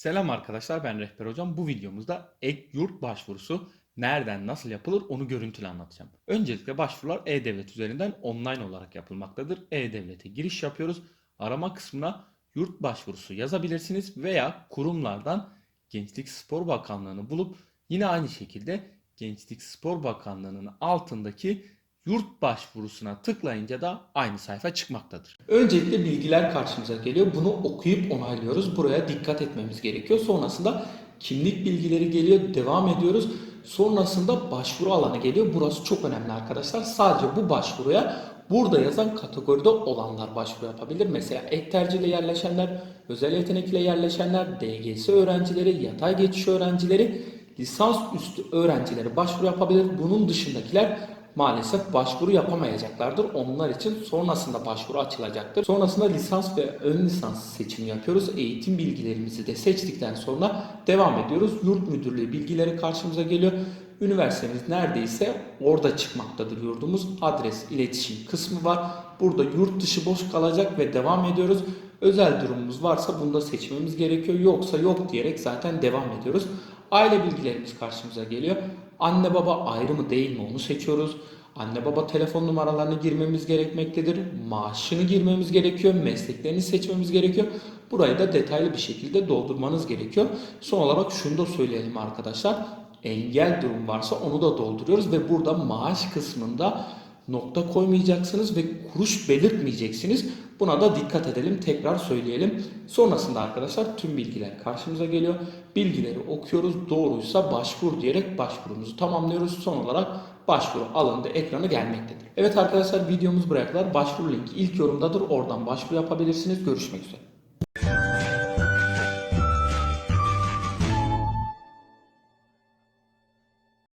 Selam arkadaşlar ben Rehber Hocam. Bu videomuzda ek yurt başvurusu nereden nasıl yapılır onu görüntülü anlatacağım. Öncelikle başvurular E-Devlet üzerinden online olarak yapılmaktadır. E-Devlet'e giriş yapıyoruz. Arama kısmına yurt başvurusu yazabilirsiniz veya kurumlardan Gençlik Spor Bakanlığı'nı bulup yine aynı şekilde Gençlik Spor Bakanlığı'nın altındaki yurt başvurusuna tıklayınca da aynı sayfa çıkmaktadır. Öncelikle bilgiler karşımıza geliyor. Bunu okuyup onaylıyoruz. Buraya dikkat etmemiz gerekiyor. Sonrasında kimlik bilgileri geliyor. Devam ediyoruz. Sonrasında başvuru alanı geliyor. Burası çok önemli arkadaşlar. Sadece bu başvuruya burada yazan kategoride olanlar başvuru yapabilir. Mesela ek tercihle yerleşenler, özel yetenekle yerleşenler, DGS öğrencileri, yatay geçiş öğrencileri, lisans üstü öğrencileri başvuru yapabilir. Bunun dışındakiler maalesef başvuru yapamayacaklardır. Onlar için sonrasında başvuru açılacaktır. Sonrasında lisans ve ön lisans seçimi yapıyoruz. Eğitim bilgilerimizi de seçtikten sonra devam ediyoruz. Yurt müdürlüğü bilgileri karşımıza geliyor. Üniversitemiz neredeyse orada çıkmaktadır yurdumuz. Adres, iletişim kısmı var. Burada yurt dışı boş kalacak ve devam ediyoruz. Özel durumumuz varsa bunda seçmemiz gerekiyor. Yoksa yok diyerek zaten devam ediyoruz. Aile bilgilerimiz karşımıza geliyor. Anne baba ayrı mı değil mi onu seçiyoruz. Anne baba telefon numaralarını girmemiz gerekmektedir. Maaşını girmemiz gerekiyor. Mesleklerini seçmemiz gerekiyor. Burayı da detaylı bir şekilde doldurmanız gerekiyor. Son olarak şunu da söyleyelim arkadaşlar. Engel durum varsa onu da dolduruyoruz ve burada maaş kısmında nokta koymayacaksınız ve kuruş belirtmeyeceksiniz. Buna da dikkat edelim. Tekrar söyleyelim. Sonrasında arkadaşlar tüm bilgiler karşımıza geliyor. Bilgileri okuyoruz. Doğruysa başvur diyerek başvurumuzu tamamlıyoruz. Son olarak başvuru alanında ekranı gelmektedir. Evet arkadaşlar videomuz buraya kadar. Başvuru linki ilk yorumdadır. Oradan başvuru yapabilirsiniz. Görüşmek üzere.